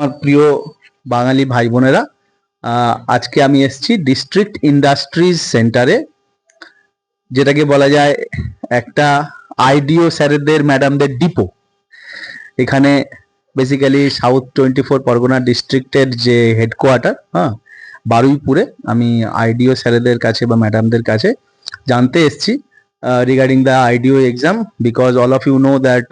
আমার প্রিয় বাঙালি ভাই বোনেরা আজকে আমি এসছি ডিস্ট্রিক্ট ইন্ডাস্ট্রিজ সেন্টারে যেটাকে বলা যায় একটা আইডিও স্যারেদের, ম্যাডামদের ডিপো। এখানে basically south twenty four Pargana ডিস্ট্রিক্টের যে হেডকোয়ার্টার হ্যাঁ বারুইপুরে আমি আইডিও স্যারেদের কাছে বা ম্যাডামদের কাছে জানতে এসেছি regarding the IDO exam because all of you know that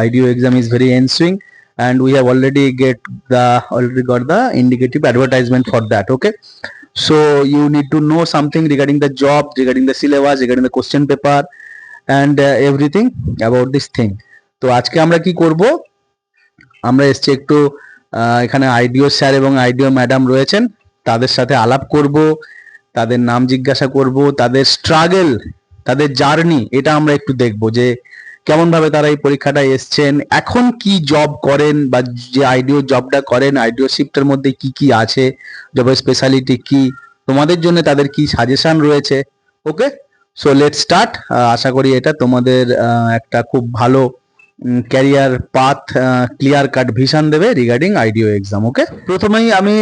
IDO exam is very ensuing and we have already get the already got the indicative advertisement for that okay so you need to know something regarding the job regarding the syllabus regarding the question paper and uh, everything about this thing তো আজকে আমরা কি করব আমরা এসছি একটু এখানে আইডিও sir এবং আইডিও ম্যাডাম রয়েছেন তাদের সাথে আলাপ করব তাদের নাম জিজ্ঞাসা করব তাদের স্ট্রাগল তাদের জার্নি এটা আমরা একটু দেখব যে কেমন ভাবে তারা এই পরীক্ষাটা এসছেন? এখন কি জব করেন বা যে আইডিও জবটা করেন আইডিও শিফটের মধ্যে কি কি আছে? জবের স্পেশালিটি কি? তোমাদের জন্য তাদের কি সাজেশন রয়েছে? ওকে সো লেট স্টার্ট আশা করি এটা তোমাদের একটা খুব ভালো career path clear cut vision দেবে রিগার্ডিং আইডিও এক্সাম ওকে প্রথমেই আমি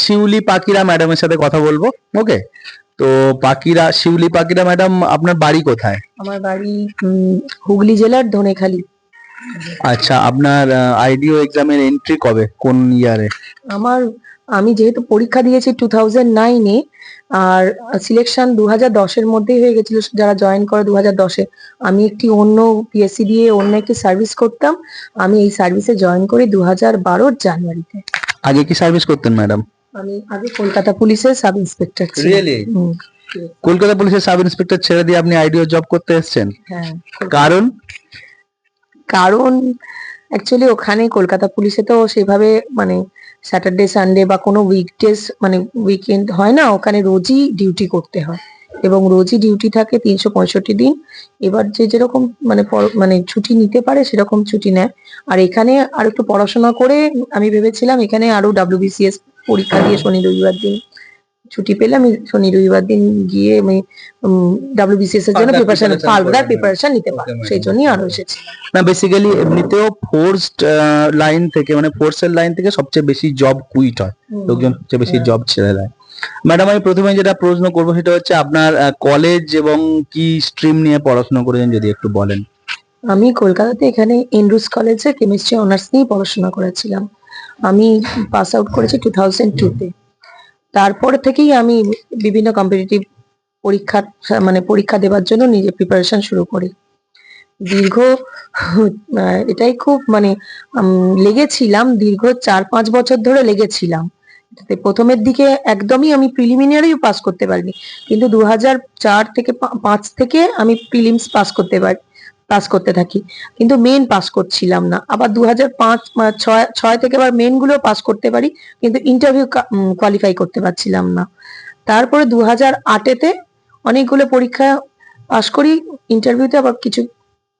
শিউলি পাকিরা ম্যাডামের সাথে কথা বলব ওকে তো পাকিরা শিউলি পাকিরা ম্যাডাম আপনার বাড়ি কোথায়? আমার বাড়ি হুগলি জেলার ধনেখালি। আচ্ছা আপনার আইডিও এক্সামের এন্ট্রি কবে? কোন ইয়ারে আমার আমি যেহেতু পরীক্ষা দিয়েছি টু থাউজেন্ড নাইনে আর সিলেকশন দু হাজার দশের মধ্যেই হয়ে গেছিল যারা জয়েন করে দু হাজার দশে। আমি একটি অন্য পিএসসি দিয়ে অন্য একটি সার্ভিস করতাম। আমি এই সার্ভিসে জয়েন করি দু হাজার বারোর জানুয়ারিতে। আগে কি সার্ভিস করতেন ম্যাডাম? আমি আগে কলকাতা পুলিশের সাব ইন্সপেক্টর ছিলাম। রিয়েলি হুম, কলকাতা পুলিশের সাব ইন্সপেক্টর ছেড়ে দিয়ে আপনি আইডিও জব করতে এসেছেন? হ্যাঁ কারণ? কারণ অ্যাকচুয়ালি ওখানে কলকাতা পুলিশে তো সেভাবে মানে স্যাটারডে সানডে বা কোনো উইকডেজ মানে উইকেন্ড হয় না ওখানে রোজই ডিউটি করতে হয়। এবং রোজই ডিউটি থাকে তিনশো পঁয়ষট্টি দিন। এবার যে যেরকম মানে মানে ছুটি নিতে পারে সেরকম ছুটি নেয়। আর এখানে আর একটু পড়াশোনা করে আমি ভেবেছিলাম এখানে আরও ডাব্লিউবিসিএস পরীক্ষা দিয়ে শনি রবিবার দিন ছুটি পেলে আমি শনি রবিবার দিন গিয়ে আমি ডাব্লিউবিসিএস এর জন্য প্রিপারেশন ফার্দার প্রিপারেশন নিতে পারব। সেই জন্যই আরও এসেছি। না বেসিক্যালি এমনিতেও ফোর্সড লাইন থেকে মানে ফোর্সের লাইন থেকে সবচেয়ে বেশি জব কুইট হয়। লোকজন সবচেয়ে বেশি। জব ছেড়ে দেয়। ম্যাডাম আমি প্রথমে যেটা প্রশ্ন করব সেটা হচ্ছে আপনার কলেজ এবং কি স্ট্রিম নিয়ে পড়াশোনা করেছেন যদি একটু বলেন? আমি কলকাতাতে এখানে এন্ড্রুস কলেজে কেমিস্ট্রি অনার্স নিয়ে পড়াশোনা করেছিলাম। আমি পাস আউট করেছি টু থাউজেন্ড টুতে তারপর থেকেই আমি বিভিন্ন কম্পিটিটিভ পরীক্ষা মানে পরীক্ষা দেওয়ার জন্য নিজে প্রিপারেশন শুরু করি। দীর্ঘ এটাই খুব মানে লেগেছিলাম, দীর্ঘ চার পাঁচ বছর ধরে লেগেছিলাম। প্রথমের দিকে একদমই আমি প্রিলিমিনারি পাস করতে পারিনি। কিন্তু দু হাজার চার থেকে পাঁচ থেকে আমি প্রিলিমস পাস করতে পারি পাস করতে থাকি। কিন্তু মেন পাস করছিলাম না। আবার দু হাজার পাঁচ ছয় ছয় থেকে আবার মেনগুলো পাস করতে পারি, কিন্তু ইন্টারভিউ কোয়ালিফাই করতে পারছিলাম না। তারপরে দু হাজার আটেতে অনেকগুলো পরীক্ষা পাস করি ইন্টারভিউতে আবার কিছু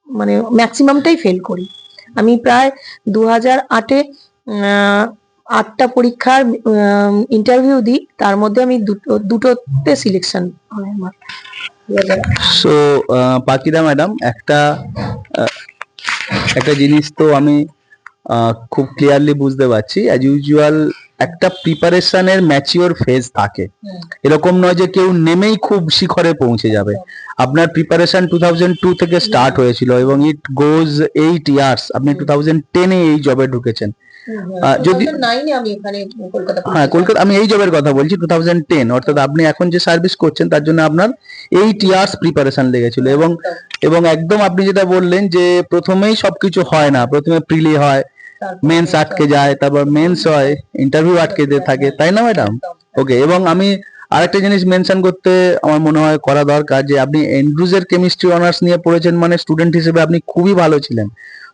মানে ম্যাক্সিমামটাই ফেল করি। আমি প্রায় দু হাজার আটে আটটা পরীক্ষার ইন্টারভিউ দিই, তার মধ্যে আমি দুটো, দুটোতে সিলেকশন হয় আমার। 2008 সো পাকিদা ম্যাডাম একটা আহ, একটা জিনিস তো আমি আহ, খুব ক্লিয়ারলি বুঝতে পারছি। অ্যাজ ইউজুয়াল একটা প্রিপারেশনের ম্যাচিওর ফেজ থাকে। এরকম নয় যে কেউ নেমেই খুব শিখরে পৌঁছে যাবে। আপনার প্রিপারেশন টু থাউজেন্ড টু থেকে স্টার্ট হয়েছিল এবং ইট গোজ এইট ইয়ার্স আপনি টু থাউজেন্ড টেনে এই জবে ঢুকেছেন। যদি- 2009 এ আমি এখানে কলকাতা হ্যাঁ কলকাতা আমি এই জবের কথা বলছি টু থাউজেন্ড টেন অর্থাৎ আপনি এখন যে সার্ভিস করছেন তার জন্য আপনার এইট ইয়ার্স প্রিপারেশন লেগেছিল এবং এবং একদম আপনি যেটা বললেন যে প্রথমেই সবকিছু হয় না প্রথমে প্রিলি হয় মেন্স আটকে যায় তারপর মেন্স হয় ইন্টারভিউ আটকে দিয়ে থাকে তাই না ম্যাডাম ওকে এবং আমি আরেকটা জিনিস মেনশন করতে আমার মনে হয় করা দরকার যে আপনি এন্ড্রুজের কেমিস্ট্রি অনার্স নিয়ে পড়েছেন মানে স্টুডেন্ট হিসেবে আপনি খুবই ভালো ছিলেন।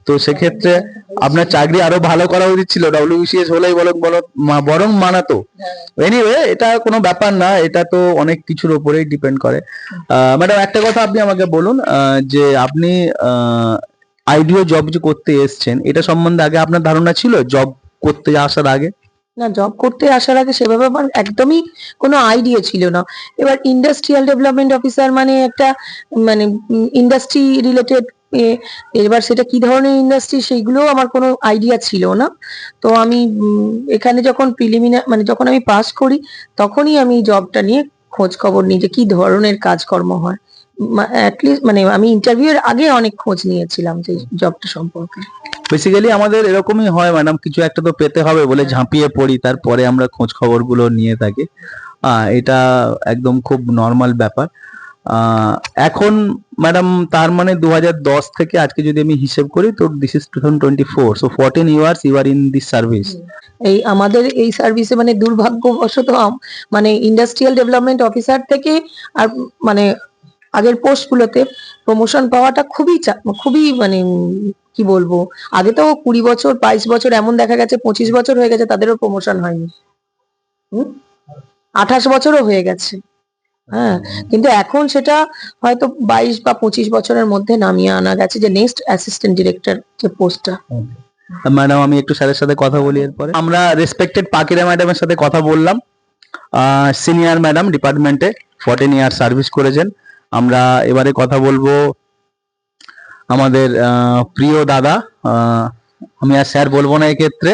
তো সেক্ষেত্রে আপনার চাকরি আরও ভালো করা উচিত ছিল ডব্লিউবিসিএস হলেই বরং বলো- মা- বরং মানাতো এনিওয়ে এটা কোনো ব্যাপার না এটা তো অনেক কিছুর উপরেই ডিপেন্ড করে। ম্যাডাম একটা কথা আপনি আমাকে বলুন যে আপনি আইডিও জব যে করতে এসছেন এটা সম্বন্ধে আগে আপনার ধারণা ছিল জব করতে আসার আগে? না জব করতে আসার আগে সেভাবে আমার একদমই কোনো আইডিয়া ছিল না। এবার ইন্ডাস্ট্রিয়াল ডেভেলপমেন্ট অফিসার মানে একটা মানে ইন্ডাস্ট্রি রিলেটেড এবার সেটা কি ধরনের ইন্ডাস্ট্রি সেইগুলোও আমার কোনো আইডিয়া ছিল না। তো আমি এখানে যখন প্রিলিমিনার মানে যখন আমি পাস করি, তখনই আমি জবটা নিয়ে খোঁজ খবর নিই যে কি ধরনের কাজকর্ম হয়। অ্যাটলিস্ট মানে আমি ইন্টারভিউ এর আগে অনেক খোঁজ নিয়েছিলাম যে জবটা সম্পর্কে। বেসিক্যালি আমাদের এরকমই হয় ম্যাডাম কিছু একটা তো পেতে হবে বলে ঝাঁপিয়ে পড়ি, তারপরে আমরা খোঁজ খবরগুলো নিয়ে থাকি। এটা একদম খুব নর্মাল ব্যাপার। এখন ম্যাডাম তার মানে দু থেকে আজকে যদি আমি হিসেব করি, তো this is two twenty four so fourteen years you are in this service এই আমাদের এই সার্ভিসে মানে দুর্ভাগ্যবশত মানে ইন্ডাস্ট্রিয়াল ডেভেলপমেন্ট অফিসার থেকে আর মানে আগের পোস্ট গুলোতে প্রমোশন পাওয়াটা খুবই খুবই মানে কি বলব, আগে তো কুড়ি বছর, বাইশ বছর এমন দেখা গেছে, পঁচিশ বছর হয়ে গেছে, তাদেরও প্রমোশন হয়নি? আঠাশ বছরও হয়ে গেছে। হ্যাঁ কিন্তু এখন সেটা হয়তো বাইশ বা পঁচিশ বছরের মধ্যে নামিয়ে আনা গেছে যে নেক্সট অ্যাসিস্ট্যান্ট ডিরেক্টর যে পোস্টটা ম্যাডাম আমি একটু স্যারের সাথে কথা বলি এরপরে। আমরা রেসপেক্টেড পাকিরা ম্যাডামের সাথে কথা বললাম। সিনিয়র ম্যাডাম ডিপার্টমেন্টে ফর্টিন ইয়ার সার্ভিস করেছেন। আমরা এবারে কথা বলব আমাদের প্রিয় দাদা। আমি আর স্যার বলব না এক্ষেত্রে।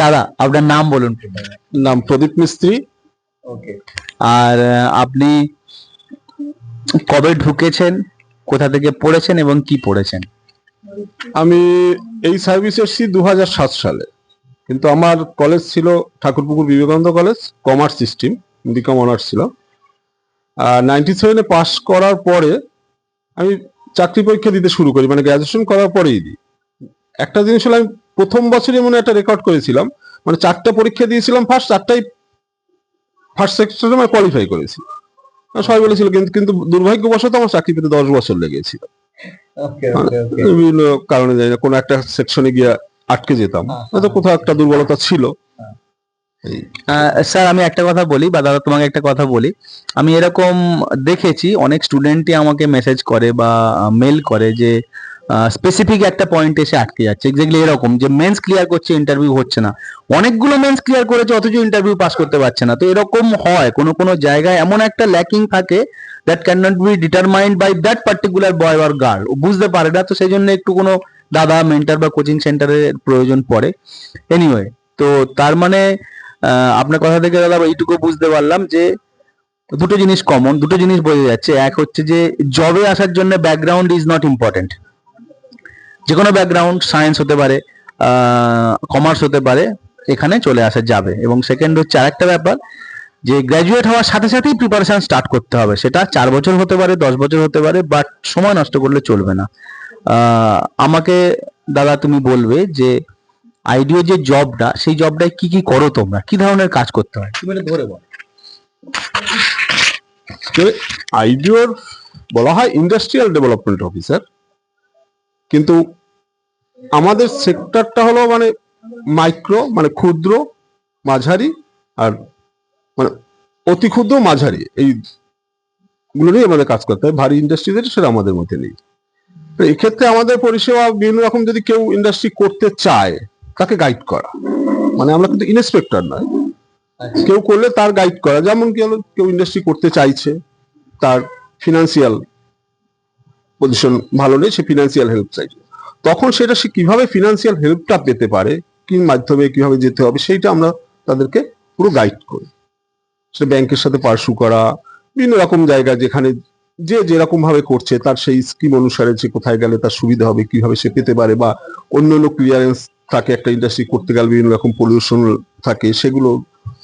দাদা আপনার নাম বলুন। নাম প্রদীপ মিস্ত্রি। আর আপনি কবে ঢুকেছেন? কোথা থেকে পড়েছেন এবং কি পড়েছেন? আমি এই সার্ভিস এসেছি দু সাত সালে। কিন্তু আমার কলেজ ছিল Thakurpukur Vivekananda college commerce stream BCom honours ছিল। আর নাইনটি সেভেনে পাস করার পরে আমি চাকরি পরীক্ষা দিতে শুরু করি মানে গ্র্যাজুয়েশন করার পরেই দিই। একটা জিনিস হলো আমি প্রথম বছরে মনে হয় একটা রেকর্ড করেছিলাম। মানে চারটা পরীক্ষা দিয়েছিলাম ফার্স্ট চারটাই ফার্স্ট সেক্টরে আমি কোয়ালিফাই করেছি। সবাই বলেছিল কিন্তু কিন্তু দুর্ভাগ্যবশত আমার চাকরি পেতে দশ বছর লেগেছিল বিভিন্ন কারণে জানি না কোনো একটা সেকশনে গিয়ে আটকে যেতাম। হ্যাঁ, হয়তো হ্যাঁ। কোথাও একটা দুর্বলতা ছিল। আহ, স্যার আমি একটা কথা বলি বা দাদা তোমাকে একটা কথা বলি। আমি এরকম দেখেছি অনেক স্টুডেন্টই আমাকে মেসেজ করে বা মেল করে যে স্পেসিফিক একটা পয়েন্ট এসে আটকে যাচ্ছে। এক্স্যাক্টলি এরকম যে মেন্স ক্লিয়ার করছে ইন্টারভিউ হচ্ছে না। অনেকগুলো মেন্স ক্লিয়ার করেছে, অথচ ইন্টারভিউ পাস করতে পারছে না। তো এরকম হয়, কোনো কোনো জায়গায় এমন একটা ল্যাকিং থাকে that can not be determined by that particular boy or girl বুঝতে পারে না, তো সেই জন্য একটু কোনো দাদা মেন্টার বা কোচিং সেন্টারের প্রয়োজন পড়ে। এনিওয়ে তো তার মানে আপনার কথা থেকে দাদা এইটুকু বুঝতে পারলাম যে দুটো জিনিস কমন দুটো জিনিস বোঝা যাচ্ছে। এক হচ্ছে যে জবে আসার জন্য ব্যাকগ্রাউন্ড ইজ নট ইম্পর্টেন্ট যে কোনো ব্যাকগ্রাউন্ড সায়েন্স হতে পারে কমার্স হতে পারে, এখানে চলে আসা যাবে। এবং সেকেন্ড হচ্ছে আরেকটা ব্যাপার, যে গ্র্যাজুয়েট হওয়ার সাথে সাথেই প্রিপারেশন স্টার্ট করতে হবে। সেটা চার বছর হতে পারে, দশ বছর হতে পারে বাট সময় নষ্ট করলে চলবে না। আমাকে দাদা তুমি বলবে যে আইডিও যে জবটা সেই জবটায় কি কি করো তোমরা? কি ধরনের কাজ করতে হয়? তুমি ধরে বল। আইডিওর বলা হয় ইন্ডাস্ট্রিয়াল ডেভেলপমেন্ট অফিসার কিন্তু আমাদের সেক্টরটা হলো মানে মাইক্রো মানে ক্ষুদ্র মাঝারি আর মানে অতি ক্ষুদ্র মাঝারি। এই গুলো নিয়ে আমাদের কাজ করতে হয়। ভারী ইন্ডাস্ট্রিদের সেটা আমাদের মধ্যে নেই। তো এক্ষেত্রে আমাদের পরিষেবা বিভিন্ন রকম যদি কেউ ইন্ডাস্ট্রি করতে চায় তাকে গাইড করা। মানে আমরা কিন্তু ইন্সপেক্টর নয়। কেউ করলে তার গাইড করা। যেমন কি হলো কেউ ইন্ডাস্ট্রি করতে চাইছে তার ফিনান্সিয়াল পজিশন ভালো নেই, সে ফিনান্সিয়াল হেল্প চাইছে তখন সেটা সে কীভাবে ফিনান্সিয়াল হেল্পটা পেতে পারে, কি মাধ্যমে কীভাবে যেতে হবে, সেইটা আমরা তাদেরকে পুরো গাইড করি। সে ব্যাংকের সাথে পার্সু করা, বিভিন্ন রকম জায়গা যেখানে যে যেরকম ভাবে করছে, তার সেই স্কিম অনুসারে সে কোথায় গেলে তার সুবিধা হবে, কীভাবে সে পেতে পারে বা অন্য অন্য ক্লিয়ারেন্স থাকে একটা ইন্ডাস্ট্রি করতে গেলে বিভিন্ন রকম পলিউশন থাকে, সেগুলো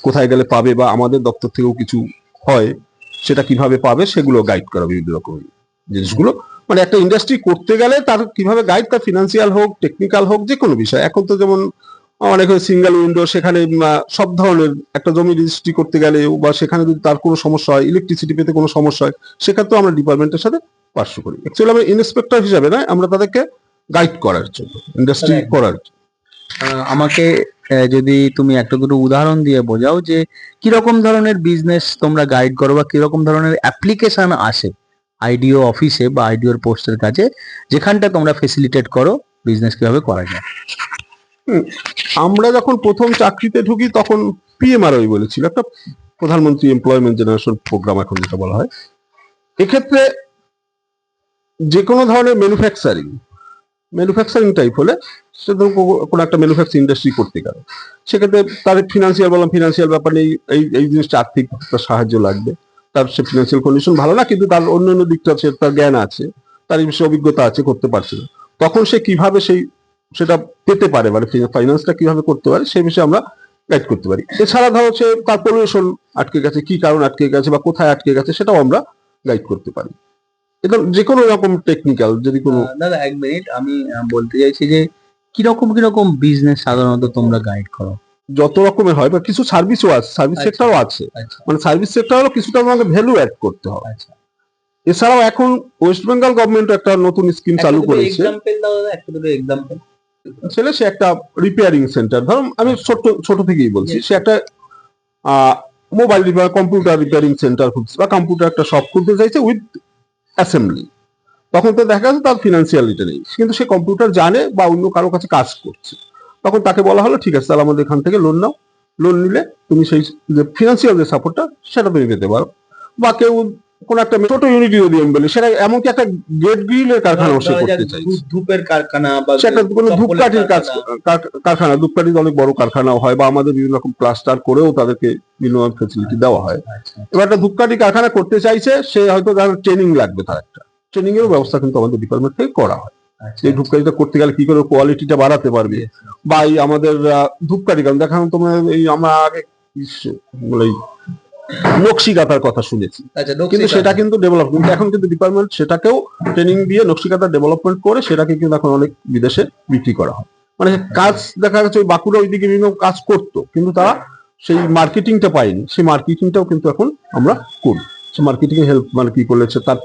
কোথায় গেলে পাবে বা আমাদের দপ্তর থেকেও কিছু হয়, সেটা কীভাবে পাবে, সেগুলো গাইড করা, বিভিন্ন রকম জিনিসগুলো মানে একটা ইন্ডাস্ট্রি করতে গেলে তার কীভাবে গাইড তার ফিনান্সিয়াল হোক টেকনিক্যাল হোক যে কোনো বিষয়। এখন তো যেমন অনেক সিঙ্গেল উইন্ডো সেখানে সব ধরনের একটা জমি রেজিস্ট্রি করতে গেলে বা সেখানে যদি তার কোনো সমস্যা হয় ইলেকট্রিসিটি পেতে কোনো সমস্যা হয় সেক্ষেত্রে আমরা ডিপার্টমেন্টের সাথে পার্শ্ব করি। অ্যাকচুয়ালি আমরা ইন্সপেক্টর হিসাবে নয় আমরা তাদেরকে গাইড করার জন্য ইন্ডাস্ট্রি করার জন্য। আমাকে যদি তুমি একটা দুটো উদাহরণ দিয়ে বোঝাও যে কীরকম ধরনের বিজনেস তোমরা গাইড করো বা কীরকম ধরনের অ্যাপ্লিকেশন আসে। আইডিও অফিসে বা আইডিওর পোস্টের কাছে যেখানটা তোমরা ফেসিলিটেট করো বিজনেস কীভাবে করা যায়। আমরা যখন প্রথম চাকরিতে ঢুকি তখন পিএমআরওই বলেছিল, একটা প্রধানমন্ত্রী এমপ্লয়মেন্ট জেনারেশন প্রোগ্রাম এখন যেটা বলা হয়। এক্ষেত্রে যে কোনো ধরনের ম্যানুফ্যাকচারিং ম্যানুফ্যাকচারিং টাইপ হলে সে ধরুন কোনো একটা ম্যানুফ্যাকচারিং ইন্ডাস্ট্রি করতে গেল। সেক্ষেত্রে তাদের ফিনান্সিয়াল বললাম ফিনান্সিয়াল ব্যাপারে এই এই জিনিসটা আর্থিক সাহায্য লাগবে। তার সে ফিনান্সিয়াল কন্ডিশন ভালো না, কিন্তু তার অন্যান্য দিকটা আছে, তার জ্ঞান আছে, তার এই বিষয়ে অভিজ্ঞতা আছে, করতে পারছে না। তখন সে কীভাবে সেই, সেটা পেতে পারে মানে ফাইন্যান্সটা কীভাবে করতে পারে সেই বিষয়ে আমরা গাইড করতে পারি। এছাড়া ধরো সে তার পলিউশন আটকে গেছে, কি কারণ আটকে গেছে বা কোথায় আটকে গেছে, সেটাও আমরা গাইড করতে পারি। এটা যে কোনো রকম টেকনিক্যাল যদি কোনো দাদা, এক মিনিট আমি বলতে চাইছি যে, কীরকম কীরকম বিজনেস সাধারণত তোমরা গাইড করো? যত রকমের হয় বা কিছু সার্ভিসও আছে সার্ভিস আচ্ছা। সেক্টরও আছে। আচ্ছা। মানে সার্ভিস সেক্টর হলো কিছুটা আমাকে ভ্যালু অ্যাড করতে হবে। আচ্ছা। এছাড়াও এখন ওয়েস্ট বেঙ্গল গভর্নমেন্ট একটা নতুন স্কিম চালু করেছে। ছেলে সে একটা রিপেয়ারিং সেন্টার ধরো আমি ছোট ছোট থেকেই বলছি সে একটা mobile repair computer repairing centre খুলছে বা কম্পিউটার একটা শপ খুলতে চাইছে উইথ অ্যাসেম্বলি তখন তো দেখা যাচ্ছে তার ফিনান্সিয়ালিটা নেই। কিন্তু সে কম্পিউটার জানে বা অন্য কারও কাছে কাজ করছে। তখন তাকে বলা হলো ঠিক আছে তাহলে আমাদের এখান থেকে লোন নাও। লোন নিলে তুমি সেই যে ফিনান্সিয়াল যে সাপোর্টটা সেটা তুমি পেতে পারো। বা কেউ কোন একটা ছোট ইউনিটি যদি আমি বলি সেটা এমনকি একটা গেট গ্রিলের কারখানাও সে করতে চাইছে। ধূপের কারখানা বা সেটা কোনো ধূপকাঠির কাজ কারখানা। কার- ধূপকাঠির অনেক বড় কারখানাও হয় বা আমাদের বিভিন্ন রকম প্লাস্টার করেও তাদেরকে বিভিন্ন ফেসিলিটি দেওয়া হয়। আচ্ছা। এবার একটা ধূপকাঠি কারখানা করতে চাইছে সে হয়তো তার ট্রেনিং লাগবে তার একটা। ট্রেনিং এর ব্যবস্থা কিন্তু আমাদের ডিপার্টমেন্ট থেকে করা হয়। আচ্ছা এই ধূপকাঠিটা করতে গেলে কি করে কোয়ালিটিটা বাড়াতে পারবে? বা এই আমাদের ধূপকাঠি কারণ দেখা যাচ্ছে তোমরা এই আমরা আগে নকশি কাতার কথা শুনেছি। আচ্ছা কিন্তু সেটা কিন্তু ডেভেলপ কিন্তু এখন কিন্তু ডিপার্টমেন্ট সেটাকেও ট্রেনিং দিয়ে নকশিকাতা ডেভেলপমেন্ট করে সেটাকে কিন্তু এখন অনেক বিদেশে বিক্রি করা হয়। মানে কাজ দেখা যাচ্ছে ওই বাঁকুড়া ওইদিকে বিভিন্ন কাজ করতো কিন্তু তারা সেই মার্কেটিংটা পায়নি। সেই মার্কেটিংটাও কিন্তু এখন আমরা করি। সে মার্কেটিং হেল্প মানে কি করেছে তার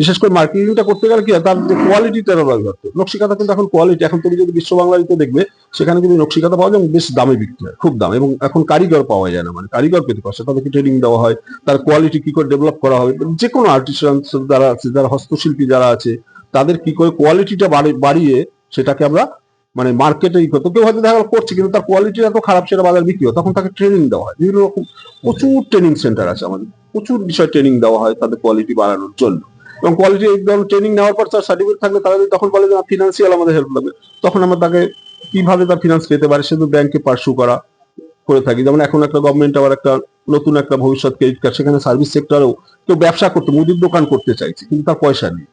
বিশেষ করে মার্কেটিংটা করতে গেলে কি তার যে কোয়ালিটিটা ব্যবহার করতে নকশিকাতা কিন্তু এখন কোয়ালিটি এখন তুমি যদি বিশ্ব বাংলারিতে দেখবে, সেখানে কিন্তু নকশিকাতা পাওয়া যায় বেশ দামে বিক্রি হয়, খুব দাম। এবং এখন কারিগর পাওয়া যায় না মানে কারিগর পেতে পারছে, তাদেরকে ট্রেনিং দেওয়া হয়, তার কোয়ালিটি কি করে ডেভেলপ করা হবে। যে কোনো আর্টিস্টান যারা আছে, যারা হস্তশিল্পী যারা আছে, তাদের কি করে কোয়ালিটিটা বাড়িয়ে সেটাকে আমরা মানে মার্কেটে ই করতো কেউ হয়তো দেখা গেলো করছে, কিন্তু তার কোয়ালিটি এত খারাপ, সেটা বাজার বিক্রি হয়, তখন তাকে ট্রেনিং দেওয়া হয়। বিভিন্ন রকম প্রচুর ট্রেনিং সেন্টার আছে আমাদের। প্রচুর বিষয় ট্রেনিং দেওয়া হয়, তাদের কোয়ালিটি বাড়ানোর জন্য। এবং কোয়ালিটি ট্রেনিং নেওয়ার পর তার সার্টিফিকেট থাকলে তারা যদি তখন বলে যে ফিনান্সিয়াল আমাদের হেল্প লাগবে। তখন আমরা তাকে কীভাবে তার ফিনান্স পেতে পারে সেটা ব্যাংকে পার্সু করা করে থাকি। যেমন এখন একটা গভর্নমেন্ট আবার একটা নতুন একটা ভবিষ্যৎ ক্রেডিট কার্ড সেখানে সার্ভিস সেক্টরেও কেউ ব্যবসা করতে মুদির দোকান করতে চাইছে কিন্তু তার পয়সা নেই।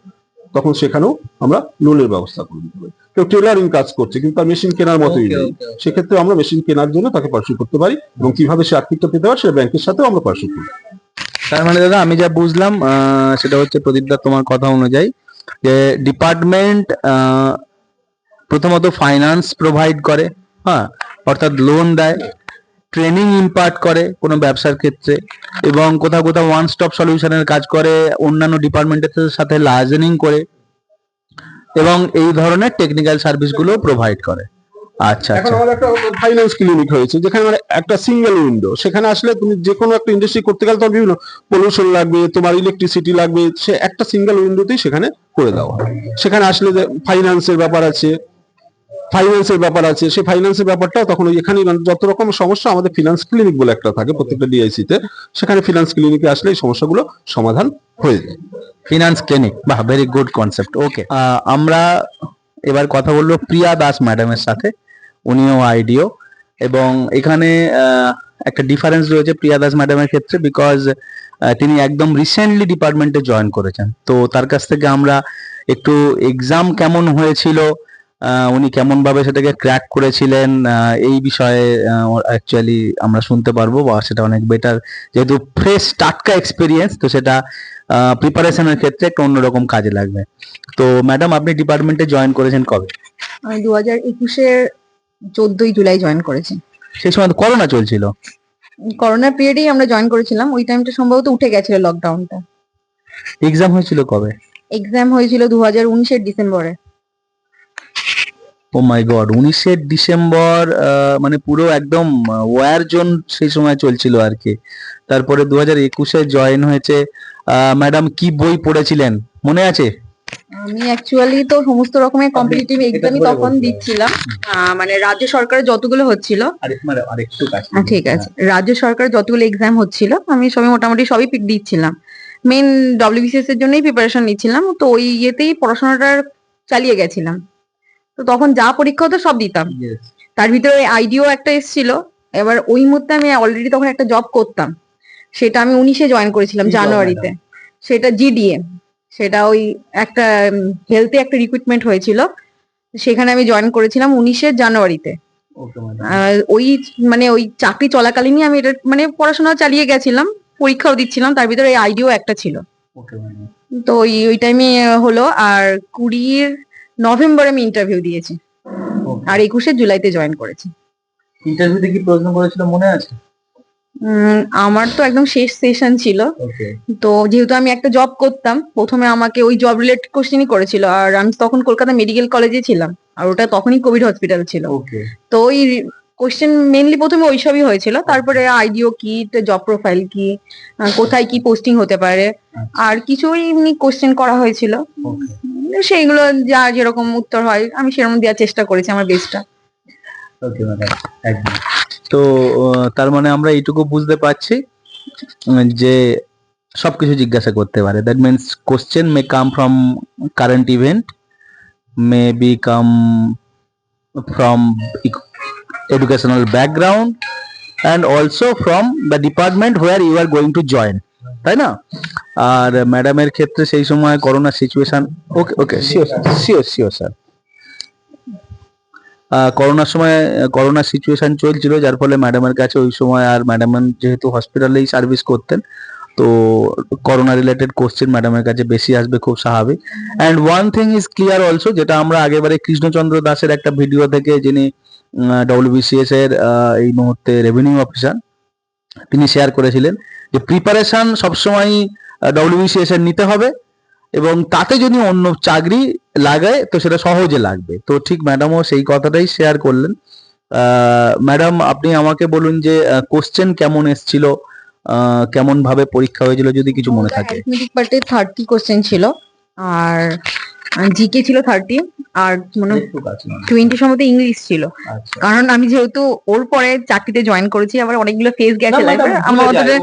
তখন সেখানেও আমরা লোনের ব্যবস্থা করে দিতে পারি। কেউ টেলারিং কাজ করছে কিন্তু তার মেশিন কেনার মতোই নেই. সেক্ষেত্রে আমরা মেশিন কেনার জন্য তাকে পার্সু করতে পারি এবং কীভাবে সে আর্থিকটা পেতে পারে সেটা ব্যাংকের সাথেও আমরা পার্সু করি। তার মানে দাদা, আমি যা বুঝলাম সেটা হচ্ছে প্রদীপদা তোমার কথা অনুযায়ী যে ডিপার্টমেন্ট প্রথমত ফাইন্যান্স প্রোভাইড করে হ্যাঁ অর্থাৎ লোন দেয় ট্রেনিং ইম্পার্ট করে কোনো ব্যবসার ক্ষেত্রে এবং কোথাও কোথাও ওয়ান স্টপ সলিউশনের কাজ করে, অন্যান্য ডিপার্টমেন্টের সাথে লার্জেনিং করে এবং এই ধরনের টেকনিক্যাল সার্ভিসগুলো প্রোভাইড করে। আচ্ছা এখন আচ্ছা। আমাদের একটা ফাইন্যান্স ক্লিনিক হয়েছে যেখানে মানে একটা সিঙ্গেল উইন্ডো সেখানে আসলে তুমি যে কোনো একটা ইন্ডাস্ট্রি করতে গেলে তোমার বিভিন্ন পলিউশন লাগবে তোমার ইলেকট্রিসিটি লাগবে সে একটা সিঙ্গেল উইন্ডোতেই সেখানে করে দেওয়া সেখানে আসলে যে ফাইন্যান্সের ব্যাপার আছে ফাইন্যান্সের ব্যাপার আছে সেই ফাইন্যান্সের ব্যাপারটাও তখন এখানে যত রকম সমস্যা আমাদের ফিনান্স ক্লিনিক বলে একটা থাকে প্রত্যেকটা ডিআইসি তে সেখানে ফিনান্স ক্লিনিকে আসলে এই সমস্যাগুলো সমাধান হয়ে যায়। ফিনান্স ক্লিনিক বাহ ভেরি গুড কনসেপ্ট ওকে আমরা এবার কথা বলব প্রিয়া দাস ম্যাডামের সাথে। উনিও আইডিও এবং এখানে একটা ডিফারেন্স রয়েছে প্রিয়া দাস ম্যাডামের ক্ষেত্রে বিকজ তিনি একদম রিসেন্টলি ডিপার্টমেন্টে জয়েন করেছেন। তো তার কাছ থেকে আমরা একটু এক্সাম কেমন হয়েছিল উনি কেমন ভাবে সেটাকে ক্র্যাক করেছিলেন এই বিষয়ে অ্যাকচুয়ালি আমরা শুনতে পারব বা সেটা অনেক বেটার যেহেতু ফ্রেশ টাটকা এক্সপিরিয়েন্স তো সেটা প্রিপারেশনের ক্ষেত্রে একটা অন্যরকম কাজে লাগবে। তো ম্যাডাম আপনি ডিপার্টমেন্টে জয়েন করেছেন কবে? দু হাজার একুশের চোদ্দই জুলাই জয়েন করেছি। সেই সময় তো করোনা চলছিল করোনা পিরিয়ডেই আমরা জয়েন করেছিলাম। ওই টাইমটা সম্ভবত উঠে গেছিল লকডাউনটা এক্সাম হয়েছিল কবে? এক্সাম হয়েছিল দু হাজার উনিশের ডিসেম্বরে। ও মাই গড উনিশে ডিসেম্বর মানে পুরো একদম ওয়ার জোন সেই সময় চলছিল আর কি। তারপরে দু হাজার একুশে জয়েন হয়েছে। ম্যাডাম কি বই পড়েছিলেন? মনে আছে? আমি অ্যাকচুয়ালি তো সমস্ত রকমের কম্পিটিটিভ এক্সামই তখন দিচ্ছিলাম। আহ, মানে রাজ্য সরকারের যতগুলো হচ্ছিল। আহ, ঠিক আছে। রাজ্য সরকারের যতগুলো এক্সাম হচ্ছিল আমি সবই মোটামুটি সবই পিক দিচ্ছিলাম। মেন ডব্লিউবিসিএস এর জন্যই প্রিপারেশন নিচ্ছিলাম তো ওই ইয়েতেই পড়াশোনাটা চালিয়ে গেছিলাম। তো তখন যা পরীক্ষা হতো সব দিতাম। তার ভিতরে আইডিও একটা এসেছিল এবার ওই মুহূর্তে আমি অলরেডি তখন একটা জব করতাম। সেটা আমি উনিশে জয়েন করেছিলাম জানুয়ারিতে। সেটা জিডিএ সেটা ওই একটা হেলথে একটা রিক্রুটমেন্ট হয়েছিল। সেখানে আমি জয়েন করেছিলাম উনিশে জানুয়ারিতে। ওই মানে ওই চাকরি চলাকালীনই আমি এটা মানে পড়াশোনা চালিয়ে গেছিলাম পরীক্ষাও দিচ্ছিলাম তার ভিতরে আইডিও একটা ছিল। তো ওই ওই টাইমে হলো আর কুড়ির নভেম্বরে আমি ইন্টারভিউ দিয়েছি। আর একুশে জুলাইতে জয়েন করেছি। ইন্টারভিউতে কি প্রশ্ন করেছিল মনে আছে? আমার তো একদম শেষ সেশন ছিল। তো যেহেতু আমি একটা জব করতাম প্রথমে আমাকে ওই জব রিলেটেড কোশ্চেনই করেছিল। আর আমি তখন কলকাতা মেডিকেল কলেজে ছিলাম আর ওটা তখনই কোভিড হসপিটাল ছিল। তো ওই কোশ্চেন মেনলি প্রথমে ওইসবই হয়েছিল। তারপরে আইডিও কি জব প্রোফাইল কি কোথায় কি পোস্টিং হতে পারে আর কিছুই এমনি কোশ্চেন করা হয়েছিল। সেইগুলো যা যেরকম উত্তর হয় আমি সেরকম দেওয়ার চেষ্টা করেছি আমার বেস্টটা ওকে ম্যাডাম একদম তো তার মানে আমরা এইটুকু বুঝতে পারছি যে সবকিছু জিজ্ঞাসা করতে পারে। That means question may come from current event may be come from educational background, and also from the department where you are going to join, তাই না? আর ম্যাডামের ক্ষেত্রে সেই সময় corona situation okay okay sure sure sure sir করোনার সময় corona situation চলছিল, যার ফলে ম্যাডামের কাছে ওই সময় আর ম্যাডাম যেহেতু হসপিটালেই সার্ভিস করতেন, তো করোনা রিলেটেড কোশ্চেন ম্যাডামের কাছে বেশি আসবে খুব স্বাভাবিক। And one thing is clear also যেটা আমরা আগেবারে কৃষ্ণচন্দ্র দাসের একটা ভিডিও থেকে যিনি ডব্লিউবিসিএস এর এই মুহূর্তে রেভিনিউ অফিসার তিনি শেয়ার করেছিলেন যে প্রিপারেশন সবসময় ডব্লিউবিসিএস এর নিতে হবে। এবং তাতে যদি অন্য চাকরি লাগায় তো সেটা সহজে লাগবে। তো ঠিক ম্যাডামও সেই কথাটাই শেয়ার করলেন। ম্যাডাম আপনি আমাকে বলুন যে কোশ্চেন কেমন এসছিল? কেমন ভাবে পরীক্ষা হয়েছিল যদি কিছু মনে থাকে? অ্যারিথমেটিক পার্টে থার্টি কোশ্চেন ছিল। আর জিকে ছিল থার্টি আর মনে টোয়েন্টি সম্ভবত ইংলিশ ছিল। আচ্ছা। কারণ আমি যেহেতু ওর পরে চাকরিতে জয়েন করেছি আবার অনেকগুলো ফেস গেছে লাইফে আমার অতটা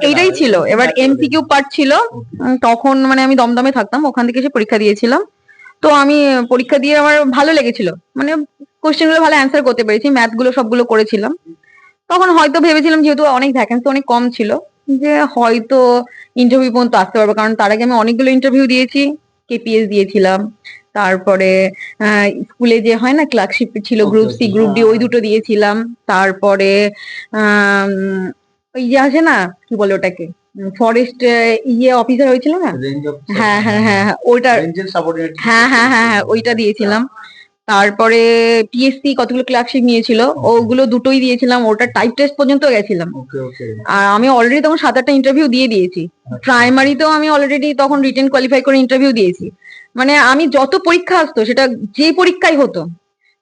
এইটাই ছিল। এবার এমসিকিউ পার্ট ছিল তখন মানে আমি দমদমে থাকতাম ওখান থেকে এসে পরীক্ষা দিয়েছিলাম। তো আমি পরীক্ষা দিয়ে আমার ভালো লেগেছিল। মানে কোশ্চেনগুলো ভালো অ্যান্সার করতে পেরেছি ম্যাথগুলো সবগুলো করেছিলাম। তখন হয়তো ভেবেছিলাম যেহেতু অনেক ভ্যাকেন্সি অনেক কম ছিল যে হয়তো ইন্টারভিউ পর্যন্ত আসতে পারব কারণ তার আগে আমি অনেকগুলো ইন্টারভিউ দিয়েছি। কেপিএস দিয়েছিলাম। তারপরে স্কুলে যে হয় না ক্লার্কশিপ ছিল গ্রুপ সি গ্রুপ ডি হ্যাঁ, ওই দুটো দিয়েছিলাম। তারপরে ওই যে আছে না কি বলে ওটাকে? ফরেস্ট ইয়ে অফিসার হয়েছিল না? হ্যাঁ হ্যাঁ হ্যাঁ হ্যাঁ ওইটা হ্যাঁ হ্যাঁ হ্যাঁ হ্যাঁ ওইটা দিয়েছিলাম। তারপরে পিএসসি কতগুলো ক্লার্কশিপ নিয়েছিল ওগুলো দুটোই দিয়েছিলাম ওটা টাইপ টেস্ট পর্যন্ত গেছিলাম। আর আমি অলরেডি তখন সাত আটটা ইন্টারভিউ দিয়ে দিয়েছি। প্রাইমারিতেও আমি অলরেডি তখন রিটেন কোয়ালিফাই করে ইন্টারভিউ দিয়েছি। মানে আমি যত পরীক্ষা আসতো সেটা যে পরীক্ষাই হতো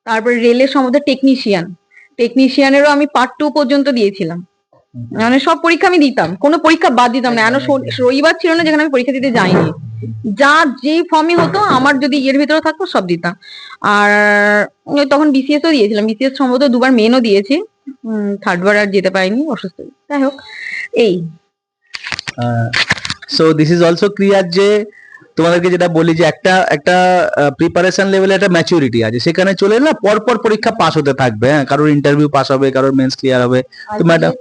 তারপরে রেলের সম্বন্ধে টেকনিশিয়ান টেকনিশিয়ানেরও আমি পার্ট টু পর্যন্ত দিয়েছিলাম। মানে সব পরীক্ষা আমি দিতাম। কোনো পরীক্ষা বাদ দিতাম না। এমন রবিবার ছিল না যেখানে আমি পরীক্ষা দিতে যাইনি। যা যেই ফর্মই হতো আমার যদি ইয়ের ভিতরে থাকতো সব দিতাম। আর তখন বিসিএস ও দিয়েছিলাম। বিসিএস সম্ভবত দুবার মেনও দিয়েছি। থার্ড বার আর যেতে পারিনি অসুস্থ। যাই হোক এই। So this is also clear যে তোমাদেরকে যেটা বলি যে একটা একটা প্রিপারেশন লেভেলে একটা ম্যাচুরিটি আছে। সেখানে চলে না পরপর পরীক্ষা পাস হতে থাকবে হ্যাঁ? কারোর ইন্টারভিউ পাস হবে কারোর মেন্স ক্লিয়ার হবে। তো ম্যাডাম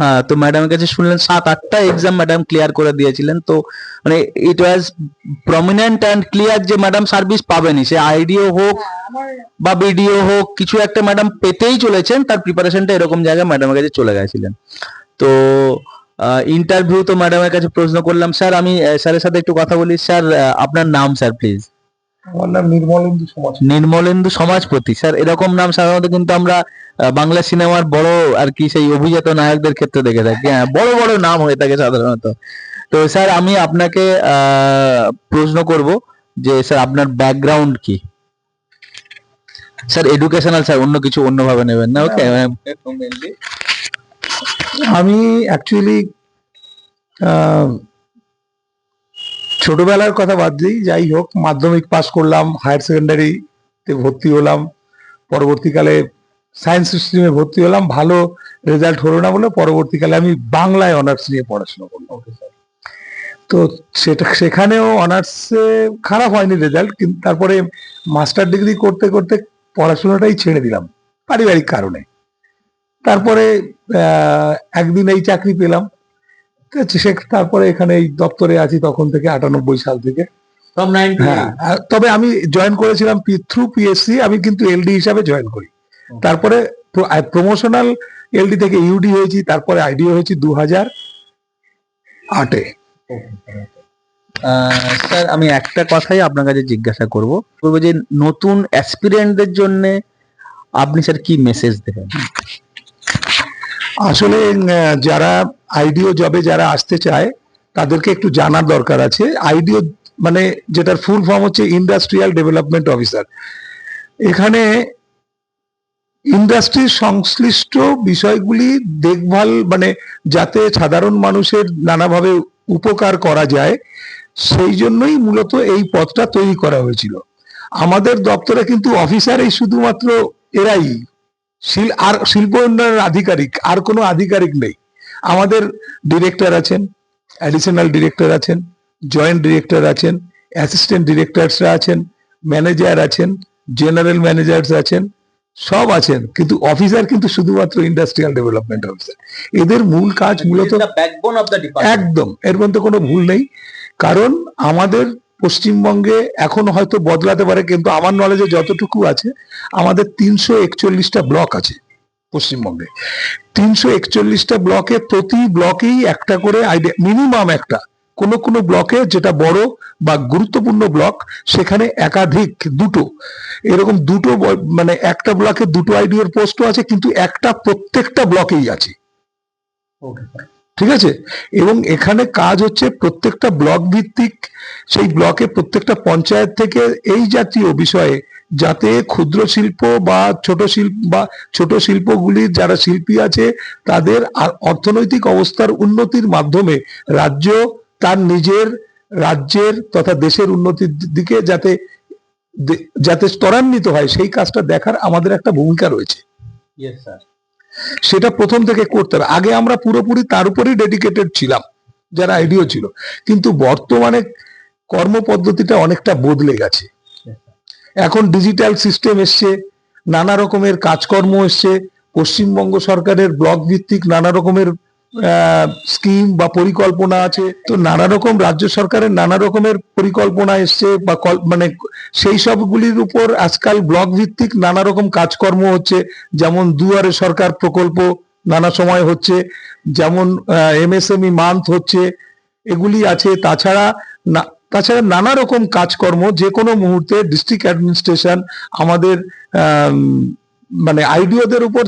হ্যাঁ তো ম্যাডামের কাছে শুনলেন সাত আটটা এক্সাম ম্যাডাম ক্লিয়ার করে দিয়েছিলেন। তো মানে it was prominent and clear যে ম্যাডাম সার্ভিস পাবেনই সে আইডিও হোক বা বিডিও হোক কিছু একটা ম্যাডাম পেতেই চলেছেন। তার প্রিপারেশনটা এরকম জায়গায় ম্যাডামের কাছে চলে গেছিলেন। তো ইন্টারভিউ তো ম্যাডামের কাছে প্রশ্ন করলাম। স্যার আমি স্যারের সাথে একটু কথা বলি। স্যার আপনার নাম স্যার প্লিজ আমার নাম নির্মলেন্দু সমাজ নির্মলেন্দু সমাজপতি। স্যার এরকম নাম সাধারণত কিন্তু আমরা বাংলা সিনেমার বড় আর কি সেই অভিজাত নায়কদের ক্ষেত্রে দেখে থাকি। হ্যাঁ বড় বড় নাম হয়ে থাকে সাধারণত। তো স্যার আমি আপনাকে আহ, প্রশ্ন করব যে স্যার আপনার ব্যাকগ্রাউন্ড কি? স্যার এডুকেশনাল স্যার অন্য কিছু অন্যভাবে নেবেন না ওকে আমি অ্যাকচুয়ালি ছোটবেলার কথা বাদ দিই যাই হোক মাধ্যমিক পাস করলাম হায়ার সেকেন্ডারিতে ভর্তি হলাম পরবর্তীকালে সায়েন্স স্ট্রিমে ভর্তি হলাম ভালো রেজাল্ট হলো না বলে পরবর্তীকালে আমি বাংলায় অনার্স নিয়ে পড়াশোনা করলাম। তো সেটা সেখানেও অনার্সে খারাপ হয়নি রেজাল্ট কিন্তু তারপরে মাস্টার ডিগ্রি করতে করতে পড়াশোনাটাই ছেড়ে দিলাম পারিবারিক কারণে। তারপরে আহ, একদিন এই চাকরি পেলাম। সে- তারপরে এখানে এই দপ্তরে আছি তখন থেকে আটানব্বই সাল থেকে। হ্যাঁ তবে আমি জয়েন করেছিলাম থ্রু পিএসসি আমি কিন্তু এলডি হিসাবে জয়েন করি। তারপরে প্রমোশনাল এলডি থেকে ইউডি হয়েছি তারপরে আইডিও হয়েছি দু হাজার আটে স্যার আমি একটা কথাই আপনার কাছে জিজ্ঞাসা করব। করব যে নতুন অ্যাসপিরেন্টদের জন্য আপনি স্যার কি মেসেজ দেবেন? আসলে যারা আইডিও জবে যারা আসতে চায়, তাদেরকে একটু জানার দরকার আছে। আইডিও মানে যেটার ফুল ফর্ম হচ্ছে ইন্ডাস্ট্রিয়াল ডেভেলপমেন্ট অফিসার এখানে ইন্ডাস্ট্রির সংশ্লিষ্ট বিষয়গুলি দেখভাল মানে যাতে সাধারণ মানুষের নানাভাবে উপকার করা যায়, সেই জন্যই মূলত এই পদটা তৈরি করা হয়েছিল। আমাদের দপ্তরে কিন্তু অফিসারই শুধুমাত্র এরাই। শিল আর শিল্প উন্নয়নের আধিকারিক আর কোনো আধিকারিক নেই। আমাদের ডিরেক্টর আছেন অ্যাডিশনাল ডিরেক্টর আছেন জয়েন্ট ডিরেক্টর আছেন অ্যাসিস্ট্যান্ট ডিরেক্টরসরা আছেন ম্যানেজার আছেন জেনারেল ম্যানেজার্স আছেন সব আছেন। কিন্তু অফিসার কিন্তু শুধুমাত্র ইন্ডাস্ট্রিয়াল ডেভেলপমেন্ট অফিসার এদের মূল কাজ মূলত একদম এর মধ্যে কোনো ভুল নেই। কারণ আমাদের পশ্চিমবঙ্গে এখন হয়তো বদলাতে পারে, কিন্তু আমার নলেজে যতটুকু আছে, আমাদের তিনশো একচল্লিশটা ব্লক আছে পশ্চিমবঙ্গে। তিনশো একচল্লিশটা ব্লকে প্রতি ব্লকেই একটা করে আইডিয়া মিনিমাম একটা, কোনো কোনো ব্লকে যেটা বড় বা গুরুত্বপূর্ণ ব্লক সেখানে একাধিক দুটো। এরকম দুটো মানে একটা ব্লকে দুটো আইডিওর পোস্টও আছে, কিন্তু একটা প্রত্যেকটা ব্লকেই আছে। ঠিক আছে? এবং এখানে কাজ হচ্ছে প্রত্যেকটা ব্লক ভিত্তিক, সেই ব্লকে প্রত্যেকটা পঞ্চায়েত থেকে এই জাতীয় বিষয়ে যাতে ক্ষুদ্র শিল্প বা ছোট শিল্প বা ছোট শিল্পগুলির যারা শিল্পী আছে, তাদের অর্থনৈতিক অবস্থার উন্নতির মাধ্যমে রাজ্য তার নিজের রাজ্যের তথা দেশের উন্নতির দিকে যাতে যাতে ত্বরান্বিত হয়, সেই কাজটা দেখার আমাদের একটা ভূমিকা রয়েছে। স্যার সেটা প্রথম থেকে করতে হবে। আগে আমরা পুরোপুরি তার উপরেই ডেডিকেটেড ছিলাম, যারা আইডিও ছিল। কিন্তু বর্তমানে কর্মপদ্ধতিটা অনেকটা বদলে গেছে। এখন ডিজিটাল সিস্টেম এসছে, নানা রকমের কাজকর্ম এসছে, পশ্চিমবঙ্গ সরকারের ব্লক ভিত্তিক নানা রকমের স্কিম বা পরিকল্পনা আছে, তো নানা রকম রাজ্য সরকারের নানা রকমের পরিকল্পনা এসছে বা মানে সেই সবগুলির উপর আজকাল ব্লক ভিত্তিক নানা রকম কাজকর্ম হচ্ছে, যেমন দুয়ারে সরকার প্রকল্প নানা সময় হচ্ছে, যেমন এমএসএমই মান্থ হচ্ছে, এগুলি আছে। তাছাড়া না, তাছাড়া নানা রকম কাজকর্ম যে কোনো মুহূর্তে ডিস্ট্রিক্ট অ্যাডমিনিস্ট্রেশন আমাদের মানে আইডিওদের উপর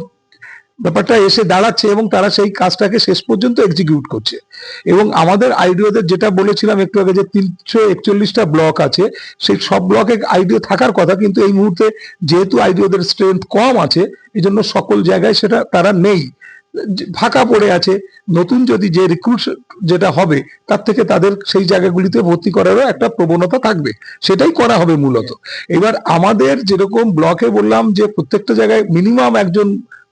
ব্যাপারটা এসে দাঁড়াচ্ছে এবং তারা সেই কাজটাকে শেষ পর্যন্ত এক্সিকিউট করছে। এবং আমাদের আইডিওদের যেটা বলেছিলাম একটু আগে যে তিনশো একচল্লিশটা ব্লক আছে, সেই সব ব্লকে আইডিও থাকার কথা কিন্তু এই মুহূর্তে যেহেতু আইডিওদের স্ট্রেংথ কম আছে এই জন্য সকল জায়গায় সেটা তারা নেই। ফাঁকা পড়ে আছে, নতুন যদি যে রিক্রুট যেটা হবে, তার থেকে তাদের সেই জায়গাগুলিতে ভর্তি করারও একটা প্রবণতা থাকবে। সেটাই করা হবে মূলত। এবার আমাদের যেরকম ব্লকে বললাম যে প্রত্যেকটা জায়গায় মিনিমাম একজন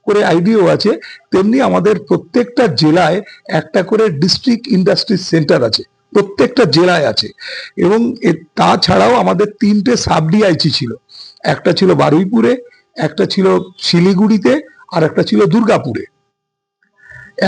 করে আইডিও আছে, তেমনি আমাদের প্রত্যেকটা জেলায় একটা করে ডিস্ট্রিক্ট ইন্ডাস্ট্রি সেন্টার আছে, প্রত্যেকটা জেলায় আছে। এবং তাছাড়াও আমাদের তিনটে সাব ডিআইচি ছিল। একটা ছিল বারুইপুরে, একটা ছিল শিলিগুড়িতে, আর একটা ছিল দুর্গাপুরে।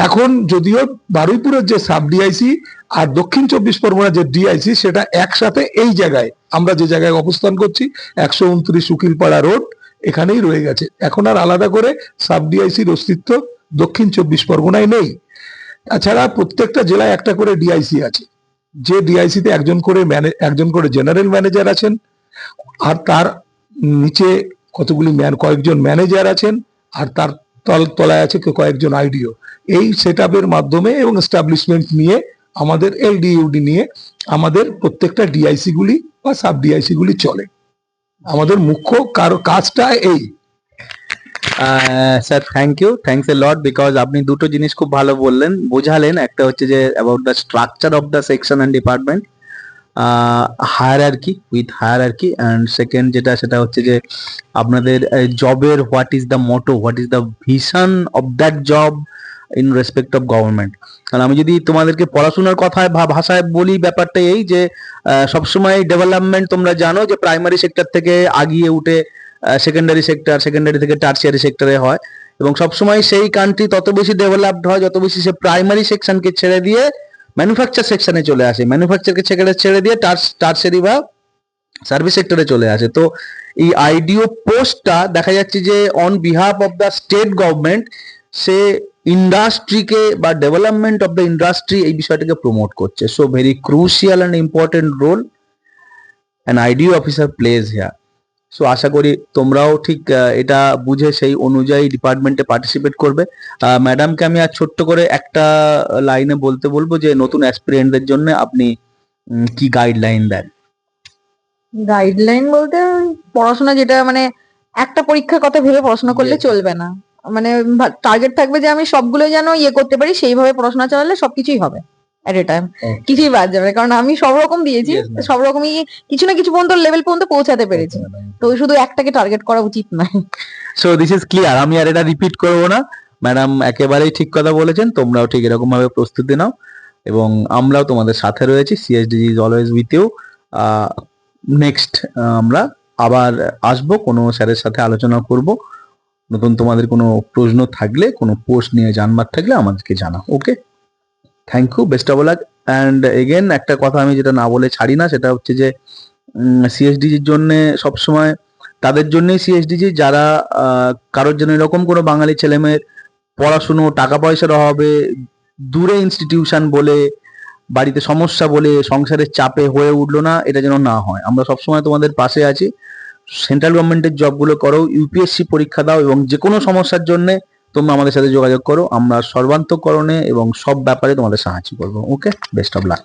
এখন যদিও বারুইপুরের যে সাব ডিআইসি আর দক্ষিণ চব্বিশ পরগনার যে ডিআইসি সেটা একসাথে এই জায়গায়, আমরা যে জায়গায় অবস্থান করছি, একশো উনত্রিশ উকিলপাড়া রোড এখানেই রয়ে গেছে। এখন আর আলাদা করে সাব ডিআইসির অস্তিত্ব দক্ষিণ চব্বিশ পরগনায় নেই। তাছাড়া প্রত্যেকটা জেলায় একটা করে ডিআইসি আছে। যে ডিআইসিতে একজন করে একজন করে জেনারেল ম্যানেজার আছেন আর তার নিচে কতগুলি ম্যান কয়েকজন ম্যানেজার আছেন আর তার তল, তলায় আছে কয়েকজন আইডিও। এই সেট মাধ্যমে এবং এস্টাবলিশমেন্ট নিয়ে আমাদের এলডিইউডি নিয়ে আমাদের প্রত্যেকটা ডিআইসি গুলি বা সাব ডিআইসি গুলি চলে। আমাদের মুখ্য কারও কাজটা এই। Sir thank you thanks a lot because আপনি দুটো জিনিস খুব ভালো বললেন। বোঝালেন, একটা হচ্ছে যে about the structure of the section and department hierarchy with hierarchy and second যেটা, সেটা হচ্ছে যে আপনাদের জবের what is the motto what is the vision of that job in respect of government কারণ আমি যদি তোমাদেরকে পড়াশোনার কথায় ভা- ভাষায় বলি ব্যাপারটা এই যে সবসময় ডেভেলপমেন্ট তোমরা জানো যে প্রাইমারি সেক্টর থেকে আগিয়ে উঠে সেকেন্ডারি সেক্টর সেকেন্ডারি থেকে টার্সিয়ারি সেক্টরে হয়। এবং সবসময় সেই কান্ট্রি তত বেশি ডেভেলপড হয়, যত বেশি সে প্রাইমারি সেকশনকে ছেড়ে দিয়ে ম্যানুফ্যাকচার সেকশনে চলে আসে। ম্যানুফ্যাকচারকে ছেড়ে ছেড়ে দিয়ে টার্সিয়ারি বা সার্ভিস সেক্টরে চলে আসে। তো এই আইডিও পোস্টটা দেখা যাচ্ছে যে on behalf of the state government সে ইন্ডাস্ট্রিকে বা ডেভেলপমেন্ট অফ দ্য ইন্ডাস্ট্রি এই বিষয়টাকে প্রমোট করছে। So very crucial and important role an IDO officer plays here so আশা করি তোমরাও ঠিক এটা বুঝে সেই অনুযায়ী ডিপার্টমেন্টে পার্টিসিপেট করবে। ম্যাডামকে আমি আর ছোট্ট করে একটা লাইনে বলতে বলব যে নতুন অ্যাসপিরিয়েন্টদের জন্য আপনি কি গাইডলাইন দেন? গাইডলাইন বলতে পড়াশোনা যেটা মানে একটা পরীক্ষার কথা ভেবে পড়াশোনা করলে চলবে না। মানে টার্গেট থাকবে যে আমি সবগুলো যেন ইয়ে করতে পারি সেইভাবে পড়াশোনা চালালে সবকিছুই হবে এট এ টাইম কিছুই বাদ যাবে না। কারণ আমি সব রকম দিয়েছি সব রকমই কিছু না কিছু পর্যন্ত লেভেল পর্যন্ত পৌঁছাতে পেরেছি। তো শুধু একটাকে টার্গেট করা উচিত নয়। সো দিস ইজ ক্লিয়ার আমি আর এটা রিপিট করব না। ম্যাডাম একেবারেই ঠিক কথা বলেছেন তোমরাও ঠিক এরকম ভাবে প্রস্তুতি নাও। এবং আমরাও তোমাদের সাথে রয়েছি CSD is always with you next আমরা আবার আসব কোনো স্যারের সাথে আলোচনা করব। নতুন তোমাদের কোনো প্রশ্ন থাকলে, কোনো পোস্ট নিয়ে জানবার থাকলে আমাদেরকে জানাও okay thank you best of luck and again একটা কথা আমি যেটা না বলে ছাড়ি না, সেটা হচ্ছে যে সিএসডিজির জন্য সবসময়, তাদের জন্যই সিএসডিজি যারা কারোর জন্য এরকম কোনো বাঙালি ছেলেমেয়ের পড়াশুনো টাকা পয়সার অভাবে দূরে ইনস্টিটিউশন বলে, বাড়িতে সমস্যা বলে, সংসারের চাপে হয়ে উঠল না, এটা যেন না হয়। আমরা সবসময় তোমাদের পাশে আছি। সেন্ট্রাল গভর্নমেন্টের জবগুলো করো ইউপিএসসি পরীক্ষা দাও এবং যে কোনো সমস্যার জন্য তোমরা আমাদের সাথে যোগাযোগ করো। আমরা সর্বান্তকরণে এবং সব ব্যাপারে তোমাদের সাহায্য করব। ওকে বেস্ট অফ লাক